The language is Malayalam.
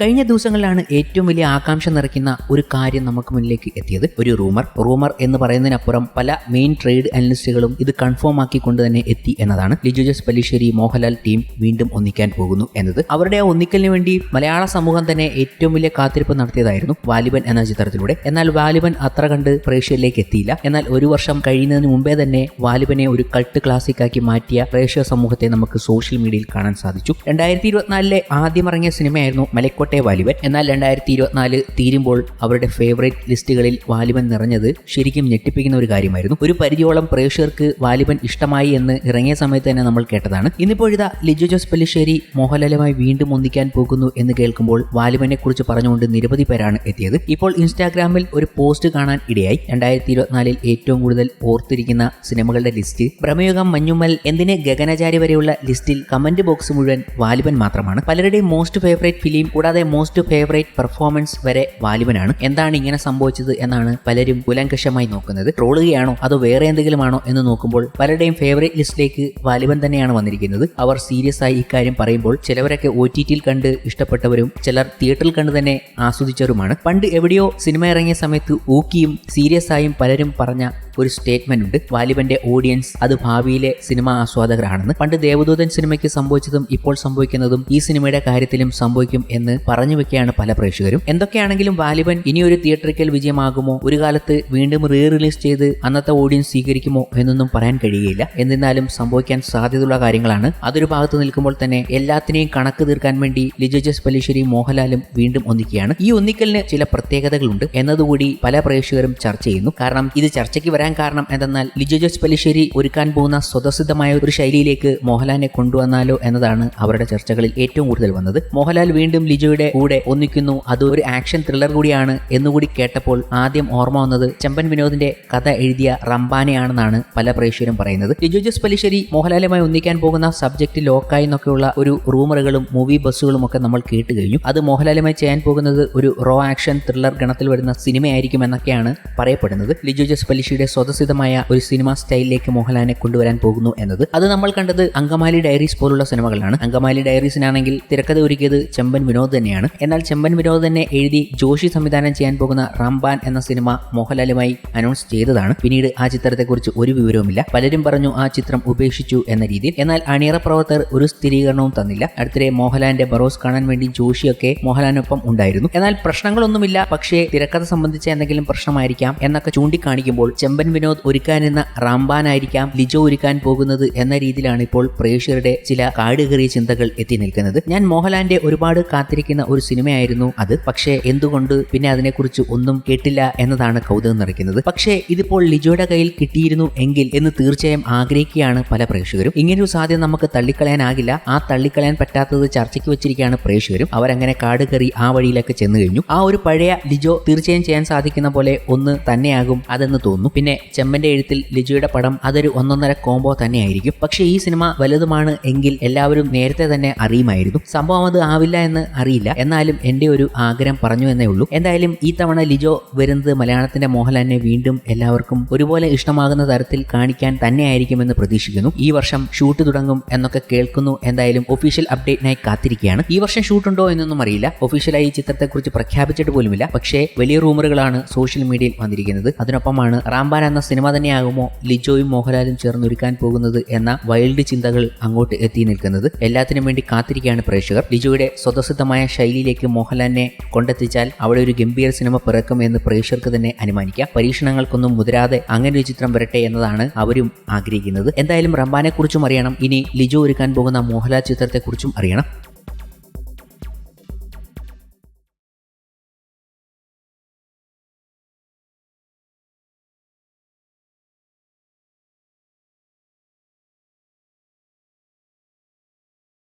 കഴിഞ്ഞ ദിവസങ്ങളിലാണ് ഏറ്റവും വലിയ ആകാംക്ഷ നിറയ്ക്കുന്ന ഒരു കാര്യം നമുക്ക് മുന്നിലേക്ക് എത്തിയത്. ഒരു റൂമർ. റൂമർ എന്ന് പറയുന്നതിനപ്പുറം പല മെയിൻ ട്രേഡ് അനലിസ്റ്റുകളും ഇത് കൺഫേം ആക്കിക്കൊണ്ട് തന്നെ എത്തി എന്നതാണ്. ലിജു പല്ലിശ്ശേരി മോഹൻലാൽ ടീം വീണ്ടും ഒന്നിക്കാൻ പോകുന്നു എന്നത്. അവരുടെ ആ ഒന്നിക്കലിന് വേണ്ടി മലയാള സമൂഹം തന്നെ ഏറ്റവും വലിയ കാത്തിരിപ്പ് നടത്തിയതായിരുന്നു വാലിബൻ എന്ന ചിത്രത്തിലൂടെ. എന്നാൽ വാലിബൻ അത്ര കണ്ട് പ്രേക്ഷകരിലേക്ക് എത്തിയില്ല. എന്നാൽ ഒരു വർഷം കഴിയുന്നതിന് മുമ്പേ തന്നെ വാലിബനെ ഒരു കൾട്ട് ക്ലാസിക് ആക്കി മാറ്റിയ പ്രേക്ഷക സമൂഹത്തെ നമുക്ക് സോഷ്യൽ മീഡിയയിൽ കാണാൻ സാധിച്ചു. രണ്ടായിരത്തി ഇരുപത്തിനാലിലെ ആദ്യം ഇറങ്ങിയ സിനിമയായിരുന്നു മലക്കോട്ടെ വാലിബൻ. എന്നാൽ രണ്ടായിരത്തി ഇരുപത്തിനാല് തീരുമ്പോൾ അവരുടെ ഫേവറേറ്റ് ലിസ്റ്റുകളിൽ വാലിബൻ നിറഞ്ഞത് ശരിക്കും ഞെട്ടിപ്പിക്കുന്ന ഒരു കാര്യമായിരുന്നു. ഒരു പരിധിയോളം പ്രേക്ഷകർക്ക് വാലിബൻ ഇഷ്ടമായി എന്ന് ഇറങ്ങിയ സമയത്ത് തന്നെ നമ്മൾ കേട്ടതാണ്. ഇന്നിപ്പോഴിതാ ലിജു ജോസ് പെല്ലിശ്ശേരി മോഹൻലാലുമായി വീണ്ടും ഒന്നിക്കാൻ പോകുന്നു എന്ന് കേൾക്കുമ്പോൾ വാലിബനെ കുറിച്ച് പറഞ്ഞുകൊണ്ട് നിരവധി പേരാണ് എത്തിയത്. ഇപ്പോൾ ഇൻസ്റ്റാഗ്രാമിൽ ഒരു പോസ്റ്റ് കാണാൻ ഇടയായി. രണ്ടായിരത്തി ഇരുപത്തിനാലിൽ ഏറ്റവും കൂടുതൽ ഓർത്തിരിക്കുന്ന സിനിമകളുടെ ലിസ്റ്റ്. പ്രമേയുഗം മഞ്ഞുമ്മൽ എന്തിന് ഗഗനാചാരി വരെയുള്ള ലിസ്റ്റിൽ കമന്റ് ബോക്സ് മുഴുവൻ വാലിബൻ മാത്രമാണ്. പലരുടെയും മോസ്റ്റ് ഫേവറേറ്റ് ഫിലിം കൂടാതെ മോസ്റ്റ് ഫേവറേറ്റ് പെർഫോമൻസ് വരെ വാലിബനാണ്. എന്താണ് ഇങ്ങനെ സംഭവിച്ചത് എന്നാണ് പലരും കുലങ്കഷമായി നോക്കുന്നത്. ട്രോളുകയാണോ അതോ വേറെ എന്തെങ്കിലും ആണോ എന്ന് നോക്കുമ്പോൾ പലരുടെയും ഫേവറേറ്റ് ലിസ്റ്റിലേക്ക് വാലിബൻ തന്നെയാണ് വന്നിരിക്കുന്നത്. അവർ സീരിയസ് ആയി ഇക്കാര്യം പറയുമ്പോൾ ചിലവരൊക്കെ ഒ ടി ടിയിൽ കണ്ട് ഇഷ്ടപ്പെട്ടവരും ചിലർ തിയേറ്ററിൽ കണ്ട് തന്നെ ആസ്വദിച്ചവരുമാണ്. പണ്ട് എവിടെയോ സിനിമ ഇറങ്ങിയ സമയത്ത് ഊക്കിയും സീരിയസ് ആയും പലരും പറഞ്ഞ ഒരു സ്റ്റേറ്റ്മെന്റ് ഉണ്ട്. വാലിബന്റെ ഓഡിയൻസ് അത് ഭാവിയിലെ സിനിമ ആസ്വാദകരാണെന്ന്. പണ്ട് ദേവദൂതൻ സിനിമയ്ക്ക് സംഭവിച്ചതും ഇപ്പോൾ സംഭവിക്കുന്നതും ഈ സിനിമയുടെ കാര്യത്തിലും സംഭവിക്കും എന്ന് പറഞ്ഞു വെക്കുകയാണ് പല പ്രേക്ഷകരും. എന്തൊക്കെയാണെങ്കിലും വാലിബൻ ഇനിയൊരു തിയേറ്ററിക്കൽ വിജയമാകുമോ? ഒരു കാലത്ത് വീണ്ടും റീ റിലീസ് ചെയ്ത് അന്നത്തെ ഓഡിയൻസ് സ്വീകരിക്കുമോ എന്നൊന്നും പറയാൻ കഴിയുകയില്ല. എന്നിരുന്നാലും സംഭവിക്കാൻ സാധ്യതയുള്ള കാര്യങ്ങളാണ്. അതൊരു ഭാഗത്ത് നിൽക്കുമ്പോൾ തന്നെ എല്ലാത്തിനെയും കണക്ക് തീർക്കാൻ വേണ്ടി ലിജോ ജസ് പല്ലിശ്ശേരിയും മോഹൻലാലും വീണ്ടും ഒന്നിക്കുകയാണ്. ഈ ഒന്നിക്കലിന് ചില പ്രത്യേകതകളുണ്ട്. എന്നതുകൂടി പല പ്രേക്ഷകരും ചർച്ച ചെയ്യുന്നു. കാരണം ഇത് ചർച്ചയ്ക്ക് വരാൻ കാരണം എന്തെന്നാൽ ലിജോ ജോസ് പലിശ്ശേരി ഒരുക്കാൻ പോകുന്ന സ്വതസിദ്ധമായ ഒരു ശൈലിയിലേക്ക് മോഹൻലാലിനെ കൊണ്ടുവന്നാലോ എന്നതാണ് അവരുടെ ചർച്ചകളിൽ ഏറ്റവും കൂടുതൽ വന്നത്. മോഹൻലാൽ വീണ്ടും ലിജോയുടെ കൂടെ ഒന്നിക്കുന്നു. അത് ഒരു ആക്ഷൻ ത്രില്ലർ കൂടിയാണ് എന്നുകൂടി കേട്ടപ്പോൾ ആദ്യം ഓർമ്മ വന്നത് ചെമ്പൻ വിനോദിന്റെ കഥ എഴുതിയ റംബാനെയാണെന്നാണ് പല പ്രേക്ഷകരും പറയുന്നത്. ലിജോ ജോസ് പലിശ്ശേരി മോഹൻലാലുമായി ഒന്നിക്കാൻ പോകുന്ന സബ്ജക്റ്റ് ലോക്കായി എന്നൊക്കെയുള്ള ഒരു റൂമറുകളും മൂവി ബസ്സുകളും ഒക്കെ നമ്മൾ കേട്ട് കഴിഞ്ഞു. അത് മോഹൻലാലുമായി ചെയ്യാൻ പോകുന്നത് ഒരു റോ ആക്ഷൻ ത്രില്ലർ ഗണത്തിൽ വരുന്ന സിനിമയായിരിക്കും എന്നൊക്കെയാണ് പറയപ്പെടുന്നത്. ലിജോ ജോസ് പല്ലിശ്ശേരിയുടെ സ്വതസിദ്ധമായ ഒരു സിനിമ സ്റ്റൈലിലേക്ക് മോഹൻലാലിനെ കൊണ്ടുവരാൻ പോകുന്നു എന്നത്. അത് നമ്മൾ കണ്ടത് അങ്കമാലി ഡയറീസ് പോലുള്ള സിനിമകളാണ്. അങ്കമാലി ഡയറീസിനാണെങ്കിൽ തിരക്കഥ ഒരുക്കിയത് ചെമ്പൻ വിനോദ് തന്നെയാണ്. എന്നാൽ ചെമ്പൻ വിനോദ് തന്നെ എഴുതി ജോഷി സംവിധാനം ചെയ്യാൻ പോകുന്ന റംബാൻ എന്ന സിനിമ മോഹൻലാലുമായി അനൗൺസ് ചെയ്തതാണ്. പിന്നീട് ആ ചിത്രത്തെക്കുറിച്ച് ഒരു വിവരവുമില്ല. പലരും പറഞ്ഞു ആ ചിത്രം ഉപേക്ഷിച്ചു എന്ന രീതിയിൽ. എന്നാൽ അണിയറ പ്രവർത്തകർ ഒരു സ്ഥിരീകരണവും തന്നില്ല. അടുത്തിടെ മോഹൻലാലിന്റെ ബറോസ് കാണാൻ വേണ്ടി ജോഷിയൊക്കെ മോഹൻലാലിനൊപ്പം ഉണ്ടായിരുന്നു. എന്നാൽ പ്രശ്നങ്ങളൊന്നുമില്ല. പക്ഷേ തിരക്കഥ സംബന്ധിച്ച എന്തെങ്കിലും പ്രശ്നമായിരിക്കാം എന്നൊക്കെ ചൂണ്ടിക്കാണിക്കുമ്പോൾ ചെമ്പൻ വിനോദ് ഒരുക്കാൻ ഒരുക്കാനെന്ന റാംബാനായിരിക്കാം ലിജോ ഒരുക്കാൻ പോകുന്നത് എന്ന രീതിയിലാണ് ഇപ്പോൾ പ്രേക്ഷകരുടെ ചില കാടുകേറിയ ചിന്തകൾ എത്തി നിൽക്കുന്നത്. ഞാൻ മോഹൻലാലിന്റെ ഒരുപാട് കാത്തിരിക്കുന്ന ഒരു സിനിമയായിരുന്നു അത്. പക്ഷേ എന്തുകൊണ്ട് പിന്നെ അതിനെക്കുറിച്ച് ഒന്നും കേട്ടില്ല എന്നതാണ് കൗതുകം നിറയ്ക്കുന്നത്. പക്ഷേ ഇതിപ്പോൾ ലിജോയുടെ കയ്യിൽ കിട്ടിയിരുന്നു എങ്കിൽ എന്ന് തീർച്ചയായും ആഗ്രഹിക്കുകയാണ് പല പ്രേക്ഷകരും. ഇങ്ങനൊരു സാധ്യത നമുക്ക് തള്ളിക്കളയാനാകില്ല. ആ തള്ളിക്കളയാൻ പറ്റാത്തത് ചർച്ചയ്ക്ക് വെച്ചിരിക്കുകയാണ് പ്രേക്ഷകരും. അവരങ്ങനെ കാട് കയറി ആ വഴിയിലൊക്കെ ചെന്നു കഴിഞ്ഞു. ആ ഒരു പഴയ ലിജോ തീർച്ചയായും ചെയ്യാൻ സാധിക്കുന്ന പോലെ ഒന്ന് തന്നെയാകും അതെന്ന് തോന്നുന്നു. പിന്നെ ചെമ്മന്റെ എഴുത്തിൽ ലിജുയുടെ പടം അതൊരു ഒന്നൊന്നര കോംബോ തന്നെയായിരിക്കും. പക്ഷെ ഈ സിനിമ വലുതുമാണ് എങ്കിൽ എല്ലാവരും നേരത്തെ തന്നെ അറിയുമായിരുന്നു. സംഭവം അത് ആവില്ല എന്ന് അറിയില്ല. എന്നാലും എന്റെ ഒരു ആഗ്രഹം പറഞ്ഞു എന്നേ ഉള്ളൂ. എന്തായാലും ഈ തവണ ലിജോ വരുന്നത് മലയാളത്തിന്റെ മോഹൻലാലിനെ വീണ്ടും എല്ലാവർക്കും ഒരുപോലെ ഇഷ്ടമാകുന്ന തരത്തിൽ കാണിക്കാൻ തന്നെയായിരിക്കുമെന്ന് പ്രതീക്ഷിക്കുന്നു. ഈ വർഷം ഷൂട്ട് തുടങ്ങും എന്നൊക്കെ കേൾക്കുന്നു. എന്തായാലും ഒഫീഷ്യൽ അപ്ഡേറ്റിനായി കാത്തിരിക്കുകയാണ്. ഈ വർഷം ഷൂട്ട് ഉണ്ടോ എന്നൊന്നും അറിയില്ല. ഒഫീഷ്യലായി ഈ ചിത്രത്തെക്കുറിച്ച് പ്രഖ്യാപിച്ചിട്ട് പോലുമില്ല. പക്ഷേ വലിയ റൂമറുകളാണ് സോഷ്യൽ മീഡിയയിൽ വന്നിരിക്കുന്നത്. അതിനൊപ്പമാണ് റാംബാൻ എന്ന സിനിമ തന്നെയാകുമോ ലിജോയും മോഹൻലാലും ചേർന്നൊരുക്കാൻ പോകുന്നത് എന്ന വൈൽഡ് ചിന്തകൾ അങ്ങോട്ട് എത്തി നിൽക്കുന്നത് എല്ലാത്തിനും വേണ്ടി കാത്തിരിക്കുകയാണ് പ്രേക്ഷകർ. ലിജോയുടെ സ്വതസിദ്ധമായ ശൈലിയിലേക്ക് മോഹൻലാലിനെ കൊണ്ടെത്തിച്ചാൽ അവിടെ ഒരു ഗംഭീര സിനിമ പിറക്കും എന്ന് പ്രേക്ഷകർക്ക് തന്നെ അനുമാനിക്കാം. പരീക്ഷണങ്ങൾക്കൊന്നും മുതിരാതെ അങ്ങനെ ഒരു ചിത്രം വരട്ടെ എന്നതാണ് അവരും ആഗ്രഹിക്കുന്നത്. എന്തായാലും റംബാനെ കുറിച്ചും അറിയണം. ഇനി ലിജോ ഒരുക്കാൻ പോകുന്ന മോഹൻലാൽ ചിത്രത്തെക്കുറിച്ചും അറിയണം.